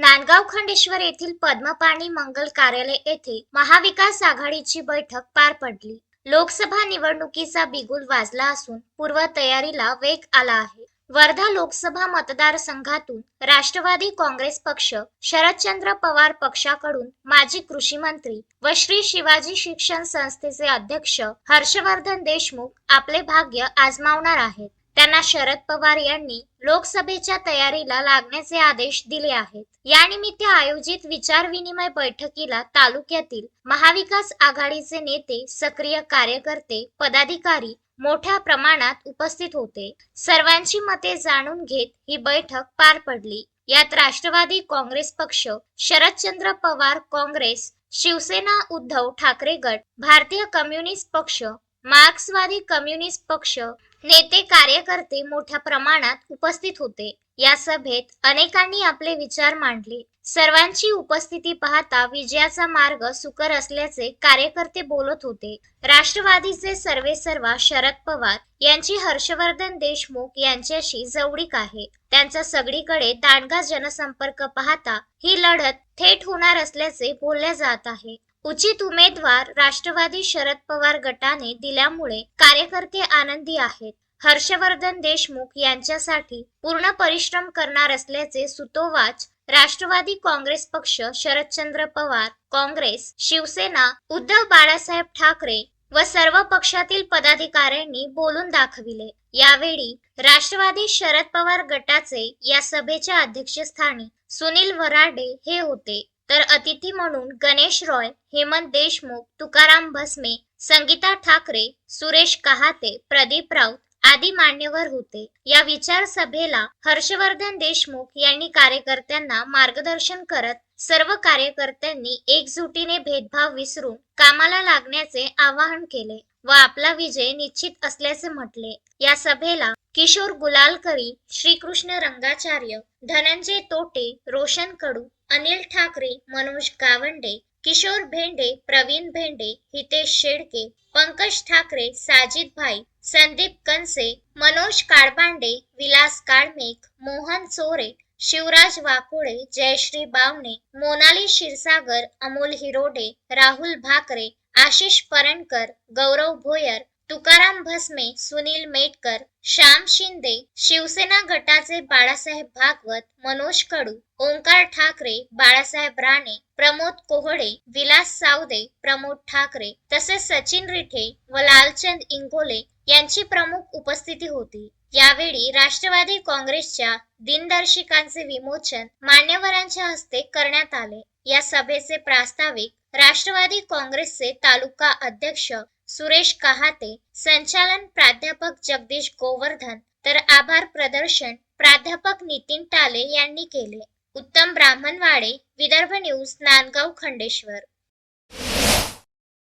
नांदगाव खंडेश्वर येथील पद्मपाणी मंगल कार्यालय येथे महाविकास आघाडीची बैठक पार पडली. लोकसभा निवडणुकीचा बिगुल वाजला असून पूर्व तयारीला वेग आला आहे. वर्धा लोकसभा मतदारसंघातून राष्ट्रवादी काँग्रेस पक्ष शरदचंद्र पवार पक्षाकडून माजी कृषी मंत्री व श्री शिवाजी शिक्षण संस्थेचे अध्यक्ष हर्षवर्धन देशमुख आपले भाग्य आजमावणार आहेत. त्यांना शरद पवार यांनी लोकसभेच्या तयारीला लागण्याचे आदेश दिले आहेत. यानिमित्त आयोजित विचारविनिमय बैठकीला तालुक्यातील महाविकास आघाडीचे नेते सक्रिय कार्यकर्ते पदाधिकारी मोठ्या प्रमाणात उपस्थित होते. सर्वांची मते जाणून घेत ही बैठक पार पडली. यात राष्ट्रवादी काँग्रेस पक्ष शरदचंद्र पवार काँग्रेस शिवसेना उद्धव ठाकरे गट भारतीय कम्युनिस्ट पक्ष मार्क्सवादी कम्युनिस्ट पक्ष नेते कार्यकर्ते मोठ्या प्रमाणात उपस्थित होते. या सभेत अनेकांनी आपले विचार मांडले. सर्वांची उपस्थिती पाहता विजयाचा मार्ग सुकर असल्याचे कार्यकर्ते बोलत होते. राष्ट्रवादीचे सर्वे सर्वा शरद पवार यांची हर्षवर्धन देशमुख यांच्याशी जवळीक आहे. त्यांचा सगळीकडे दांडगा जनसंपर्क पाहता ही लढत थेट होणार असल्याचे बोलले जात आहे. उचित उमेदवार राष्ट्रवादी शरद पवार गटाने दिल्यामुळे कार्यकर्ते आनंदी आहेत. हर्षवर्धन देशमुख यांच्यासाठी पूर्ण परिश्रम करणार असल्याचे सुतोवाच राष्ट्रवादी काँग्रेस पक्ष शरदचंद्र पवार काँग्रेस शिवसेना उद्धव बाळासाहेब ठाकरे व सर्व पक्षातील पदाधिकाऱ्यांनी बोलून दाखविले. यावेळी राष्ट्रवादी शरद पवार गटाचे या सभेच्या अध्यक्षस्थानी सुनील वराडे हे होते. तर अतिथी म्हणून गणेश रॉय हेमंत देशमुख तुकाराम भस्मे संगीता ठाकरे सुरेश कहाते प्रदीप राऊत आदी मान्यवर होते. या विचार सभेला हर्षवर्धन देशमुख यांनी कार्यकर्त्यांना मार्गदर्शन करत सर्व कार्यकर्त्यांनी एकजुटीने भेदभाव विसरून कामाला लागण्याचे आवाहन केले व आपला विजय निश्चित असल्याचे म्हटले. या सभेला किशोर गुलालकरी श्रीकृष्ण रंगाचार्य धनंजय तोटे रोशन कडू अनिल ठाकरे मनोज गावंडे किशोर भेंडे प्रवीण भेंडे हितेश शेडके पंकज ठाकरे साजिद भाई संदीप कनसे मनोज काळबांडे विलास काळमेक मोहन चोरे शिवराज वाकोडे जयश्री बावणे मोनाली क्षीरसागर अमोल हिरोडे राहुल भाकरे आशिष परणकर गौरव भोयर तुकाराम भस्मे सुनील मेटकर श्याम शिंदे शिवसेना गटाचे बाळासाहेब भागवत मनोज कडू ओंकार ठाकरे बाळासाहेब राणे प्रमोद कोहडे विलास सावदे प्रमोद ठाकरे तसेच सचिन रिठे व लालचंद इंगोले यांची प्रमुख उपस्थिती होती. यावेळी राष्ट्रवादी काँग्रेसच्या दिनदर्शिकांचे विमोचन मान्यवरांच्या हस्ते करण्यात आले. या सभेचे प्रास्ताविक राष्ट्रवादी काँग्रेसचे तालुका अध्यक्ष सुरेश कहाते संचालन प्राध्यापक जगदीश गोवर्धन तर आभार प्रदर्शन प्राध्यापक नितीन टाले यांनी केले. उत्तम ब्राह्मणवाडे विदर्भ न्यूज नांदगाव खंडेश्वर.